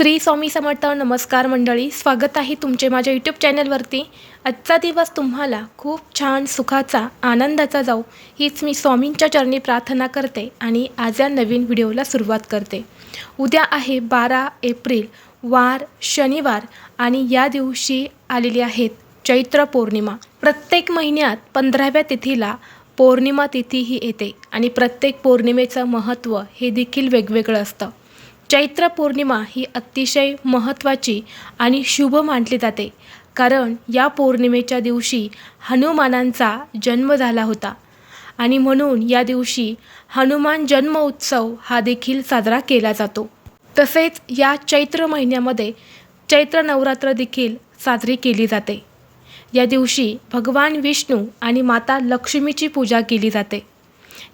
श्री स्वामी समर्थ नमस्कार मंडळी स्वागत आहे तुमचे माझ्या यूट्यूब चॅनलवरती आजचा दिवस तुम्हाला खूप छान सुखाचा आनंदाचा जाऊ हीच मी स्वामींच्या चरणी प्रार्थना करते आणि आज या नवीन व्हिडिओला सुरुवात करते. उद्या आहे बारा एप्रिल वार शनिवार आणि या दिवशी आलेली आहेत चैत्र पौर्णिमा. प्रत्येक महिन्यात पंधराव्या तिथीला पौर्णिमा तिथी ही येते आणि प्रत्येक पौर्णिमेचं महत्त्व हे देखील वेगवेगळं असतं. चैत्र पौर्णिमा ही अतिशय महत्त्वाची आणि शुभ मानली जाते. कारण या पौर्णिमेच्या दिवशी हनुमानांचा जन्म झाला होता. आणि म्हणून या दिवशी हनुमान जन्म उत्सव हा देखील साजरा केला जातो. तसेच या चैत्र महिन्यामध्ये चैत्र नवरात्र देखील साजरी केली जाते. या दिवशी भगवान विष्णू आणि माता लक्ष्मीची पूजा केली जाते.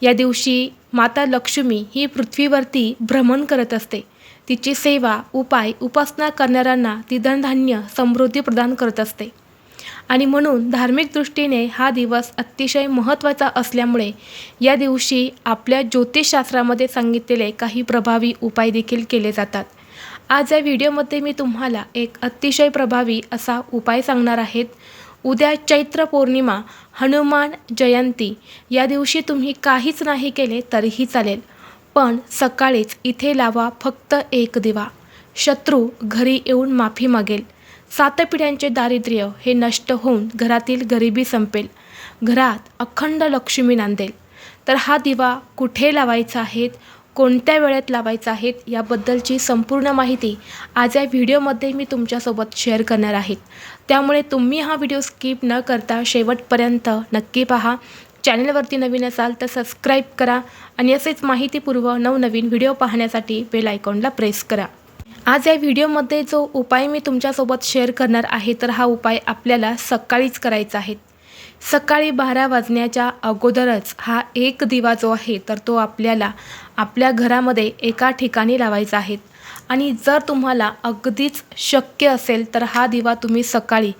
या दिवशी माता लक्ष्मी ही पृथ्वीवरती भ्रमण करत असते. तिची सेवा उपाय उपासना करणाऱ्यांना ती धनधान्य समृद्धी प्रदान करत असते. आणि म्हणून धार्मिक दृष्टीने हा दिवस अतिशय महत्त्वाचा असल्यामुळे या दिवशी आपल्या ज्योतिषशास्त्रामध्ये सांगितलेले काही प्रभावी उपाय देखील केले जातात. आज या व्हिडिओमध्ये मी तुम्हाला एक अतिशय प्रभावी असा उपाय सांगणार आहेत उद्या चैत्र पौर्णिमा हनुमान जयंती. या दिवशी तुम्ही काहीच नाही केले तरीही चालेल. पण सकाळीच इथे लावा फक्त एक दिवा. शत्रू घरी येऊन माफी मागेल. सात पिढ्यांचे दारिद्र्य हे नष्ट होऊन घरातील गरिबी संपेल. घरात अखंड लक्ष्मी नांदेल. तर हा दिवा कुठे लावायचा आहेत कोणत्या वेळेत लावायचा आहेत याबद्दलची संपूर्ण माहिती आज या व्हिडिओमध्ये मी तुमच्यासोबत शेअर करणार आहेत त्यामुळे तुम्ही हा व्हिडिओ स्किप न करता शेवटपर्यंत नक्की पहा. चॅनलवरती नवीन असाल तर सबस्क्राईब करा आणि असेच माहितीपूर्व नवनवीन व्हिडिओ पाहण्यासाठी बेल आयकॉनला प्रेस करा. आज या व्हिडिओमध्ये जो उपाय मी तुमच्यासोबत शेअर करणार आहे तर हा उपाय आपल्याला सकाळीच करायचा आहे. सकाळी बारा वाजण्याच्या अगोदरच हा एक दिवा जो आहे तर तो आपल्याला आपल्या घरामध्ये एका ठिकाणी लावायचा आहे. आणि जर तुम्हाला अगदीच शक्य असेल तर हा दिवा तुम्ही सकाळी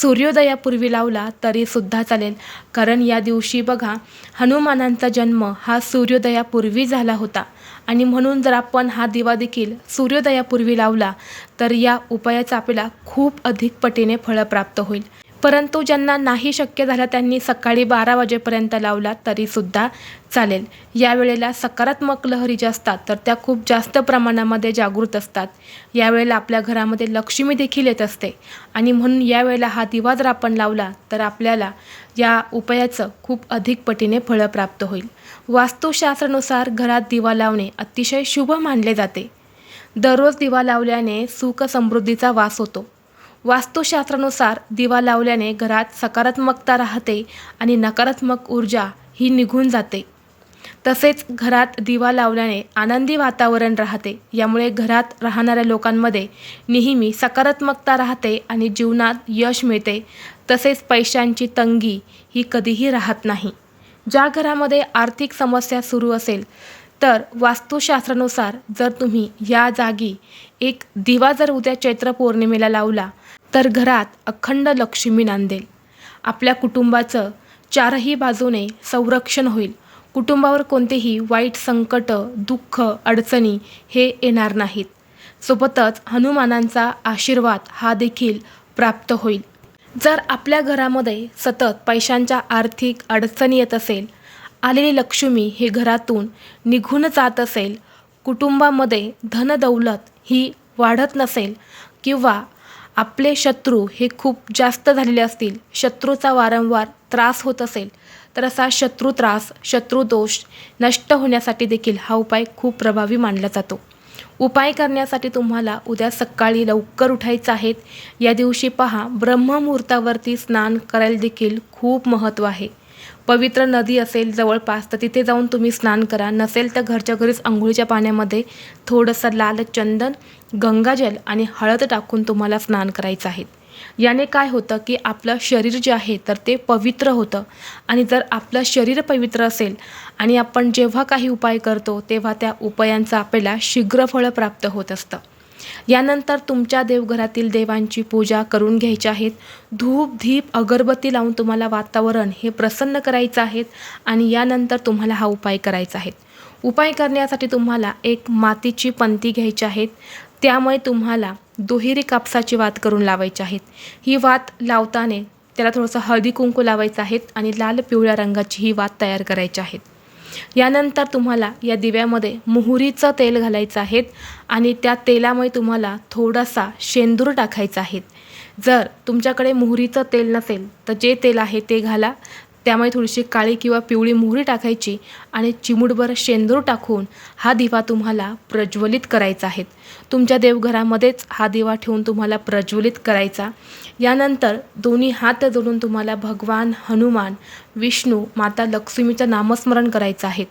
सूर्योदयापूर्वी लावला तरीसुद्धा चालेल. कारण या दिवशी बघा हनुमानांचा जन्म हा सूर्योदयापूर्वी झाला होता. आणि म्हणून जर आपण हा दिवा देखील सूर्योदयापूर्वी लावला तर या उपायाचा आपल्याला खूप अधिक पटीने फळं प्राप्त होईल. परंतु ज्यांना नाही शक्य झालं त्यांनी सकाळी बारा वाजेपर्यंत लावला तरीसुद्धा चालेल. यावेळेला सकारात्मक लहरी ज्या असतात तर त्या खूप जास्त प्रमाणामध्ये जागृत असतात. यावेळेला आपल्या घरामध्ये लक्ष्मी देखील येत असते. आणि म्हणून यावेळेला हा दिवा जर आपण लावला तर आपल्याला या उपायाचं खूप अधिक पटीने फळं प्राप्त होईल. वास्तुशास्त्रानुसार घरात दिवा लावणे अतिशय शुभ मानले जाते. दररोज दिवा लावल्याने सुख समृद्धीचा वास होतो. वास्तुशास्त्रानुसार दिवा लावल्याने घरात सकारात्मकता राहते आणि नकारात्मक ऊर्जा ही निघून जाते. तसेच घरात दिवा लावल्याने आनंदी वातावरण राहते. यामुळे घरात राहणाऱ्या लोकांमध्ये नेहमी सकारात्मकता राहते आणि जीवनात यश मिळते. तसेच पैशांची तंगी ही कधीही राहत नाही. ज्या घरामध्ये आर्थिक समस्या सुरू असेल तर वास्तुशास्त्रानुसार जर तुम्ही या जागी एक दिवा जर उद्या चैत्र पौर्णिमेला लावला तर घरात अखंड लक्ष्मी नांदेल. आपल्या कुटुंबाचं चारही बाजूने संरक्षण होईल. कुटुंबावर कोणतेही वाईट संकट दुःख अडचणी हे येणार नाहीत. सोबतच हनुमानांचा आशीर्वाद हा देखील प्राप्त होईल. जर आपल्या घरामध्ये सतत पैशांच्या आर्थिक अडचणी येत असेल आलेली लक्ष्मी हे घरातून निघून जात असेल कुटुंबामध्ये धनदौलत ही वाढत नसेल किंवा आपले शत्रू हे खूप जास्त झालेले असतील शत्रूचा वारंवार त्रास होत असेल तर असा शत्रू त्रास शत्रुदोष नष्ट होण्यासाठी देखील हा उपाय खूप प्रभावी मानला जातो. उपाय करण्यासाठी तुम्हाला उद्या सकाळी लवकर उठायचं आहेत. या दिवशी पहा ब्रह्ममुहूर्तावरती स्नान करायला देखील खूप महत्त्व आहे. पवित्र नदी असेल जवळपास तर तिथे जाऊन तुम्ही स्नान करा. नसेल तर घरच्या घरीच आंघोळीच्या पाण्यामध्ये थोडंसं लाल चंदन गंगाजल आणि हळद टाकून तुम्हाला स्नान करायचं आहे. याने काय होतं की आपलं शरीर जे आहे तर ते पवित्र होतं. आणि जर आपलं शरीर पवित्र असेल आणि आपण जेव्हा काही उपाय करतो तेव्हा त्या उपायांचं आपल्याला शीघ्रफळ प्राप्त होत असतं. यानंतर तुमच्या देवघरातील देवांची पूजा करून घ्यायची आहेत. धूप धीप अगरबत्ती लावून तुम्हाला वातावरण हे प्रसन्न करायचं आहेत आणि यानंतर तुम्हाला हा उपाय करायचा आहे. उपाय करण्यासाठी तुम्हाला एक मातीची पंती घ्यायची आहेत. त्यामुळे तुम्हाला दुहेरी कापसाची वात करून लावायची आहेत. ही वात लावताना त्याला थोडंसं हळदी कुंकू लावायचं आहेत आणि लाल पिवळ्या रंगाची ही वात तयार करायची आहेत. यानंतर तुम्हाला या दिव्यामध्ये मोहरीचं तेल घालायचं आहे आणि त्या तेलामुळे तुम्हाला थोडासा शेंदूर टाकायचा आहे. जर तुमच्याकडे मोहरीचं तेल नसेल तर जे तेल आहे ते घाला. त्यामुळे थोडीशी काळी किंवा पिवळी मोहरी टाकायची आणि चिमूटभर शेंदूर टाकून हा दिवा तुम्हाला प्रज्वलित करायचा आहे. तुमच्या देवघरामध्येच हा दिवा ठेवून तुम्हाला प्रज्वलित करायचा. यानंतर दोन्ही हात जोडून तुम्हाला भगवान हनुमान विष्णू माता लक्ष्मीचं नामस्मरण करायचं आहे.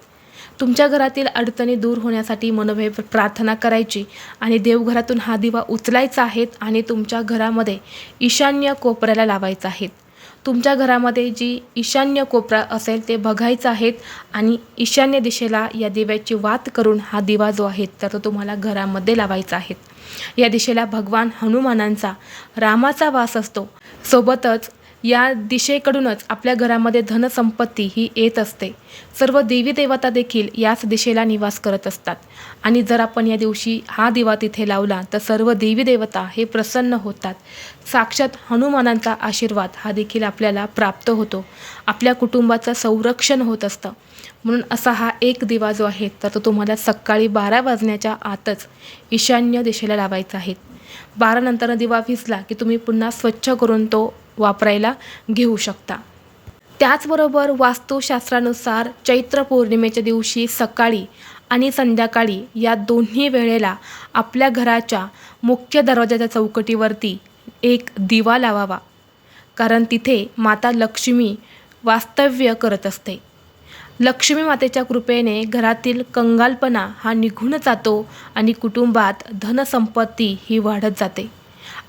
तुमच्या घरातील अडचणी दूर होण्यासाठी मनोभय प्रार्थना करायची आणि देवघरातून हा दिवा उचलायचा आहे आणि तुमच्या घरामध्ये ईशान्य कोपऱ्याला लावायचा आहे. तुमच्या घरामध्ये जी ईशान्य कोपरा असेल ते बघायचं आहेत आणि ईशान्य दिशेला या दिव्याची वात करून हा दिवा जो आहे तर तो तुम्हाला घरामध्ये लावायचा आहे. या दिशेला भगवान हनुमानांचा रामाचा वास असतो. सोबतच या दिशेकडूनच आपल्या घरामध्ये धनसंपत्ती ही येत असते. सर्व देवी देवता देखील याच दिशेला निवास करत असतात. आणि जर आपण या दिवशी हा दिवा तिथे लावला तर सर्व देवी देवता हे प्रसन्न होतात. साक्षात हनुमानांचा आशीर्वाद हा देखील आपल्याला प्राप्त होतो. आपल्या कुटुंबाचं संरक्षण होत असतं. म्हणून असा हा एक दिवा जो आहे तर तो तुम्हाला सकाळी बारा वाजण्याच्या आतच ईशान्य दिशेला लावायचा आहे. बारानंतर दिवा भिजला की तुम्ही पुन्हा स्वच्छ करून तो वापरायला घेऊ शकता. त्याचबरोबर वास्तुशास्त्रानुसार चैत्र पौर्णिमेच्या दिवशी सकाळी आणि संध्याकाळी या दोन्ही वेळेला आपल्या घराच्या मुख्य दरवाजाच्या चौकटीवरती एक दिवा लावावा कारण तिथे माता लक्ष्मी वास्तव्य करत असते. लक्ष्मी मातेच्या कृपेने घरातील कंगालपणा हा निघून जातो आणि कुटुंबात धनसंपत्ती ही वाढत जाते.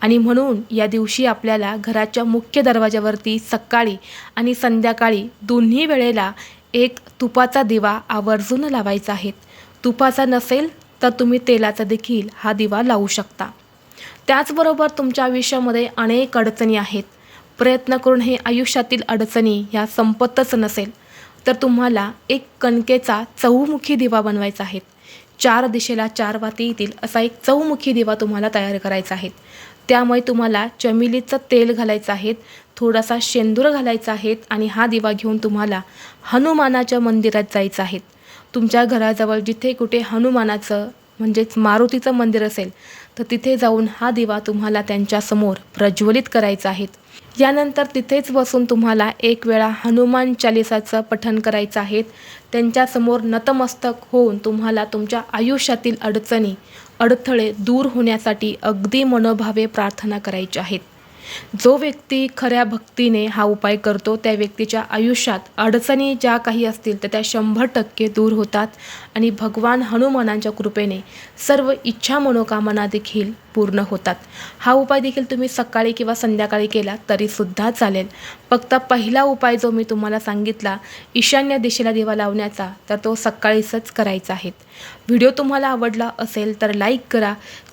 आणि म्हणून या दिवशी आपल्याला घराच्या मुख्य दरवाजावरती सकाळी आणि संध्याकाळी दोन्ही वेळेला एक तुपाचा दिवा आवर्जून लावायचा आहे. तुपाचा नसेल तर तुम्ही तेलाचा देखील हा दिवा लावू शकता. त्याचबरोबर तुमच्या आयुष्यामध्ये अनेक अडचणी आहेत. प्रयत्न करून हे आयुष्यातील अडचणी ह्या संपतच नसेल तर तुम्हाला एक कणकेचा चौमुखी दिवा बनवायचा आहे. चार दिशेला चार वाती येतील असा एक चौमुखी दिवा तुम्हाला तयार करायचा आहे. त्यामुळे तुम्हाला चमेलीचं तेल घालायचं आहे थोडासा शेंदूर घालायचा आहे आणि हा दिवा घेऊन तुम्हाला हनुमानाच्या मंदिरात जायचं आहे. तुमच्या घराजवळ जिथे कुठे हनुमानाचं म्हणजेच मारुतीचं मंदिर असेल तर तिथे जाऊन हा दिवा तुम्हाला त्यांच्यासमोर प्रज्वलित करायचा आहे. यानंतर तिथेच बसून तुम्हाला एक वेळा हनुमान चालिसाचं पठण करायचं आहे. त्यांच्यासमोर नतमस्तक होऊन तुम्हाला तुमच्या आयुष्यातील अडचणी अडथळे दूर होण्यासाठी अगदी मनोभावे प्रार्थना करायची आहेत. जो व्यक्ती खऱ्या भक्तीने हा उपाय करतो त्या व्यक्तीच्या आयुष्यात अडचणी ज्या काही असतील तर त्या शंभर टक्के दूर होतात आणि भगवान हनुमानांच्या कृपेने सर्व इच्छा मनोकामना देखील पूर्ण होतात. हा उपाय देखील तुम्ही सकाळी किंवा संध्याकाळी केला तरीसुद्धा चालेल. फक्त पहिला उपाय जो मी तुम्हाला सांगितला ईशान्य दिशेला दिवा लावण्याचा तर तो सकाळीच करायचा आहे. व्हिडिओ तुम्हाला आवडला असेल तर लाईक करा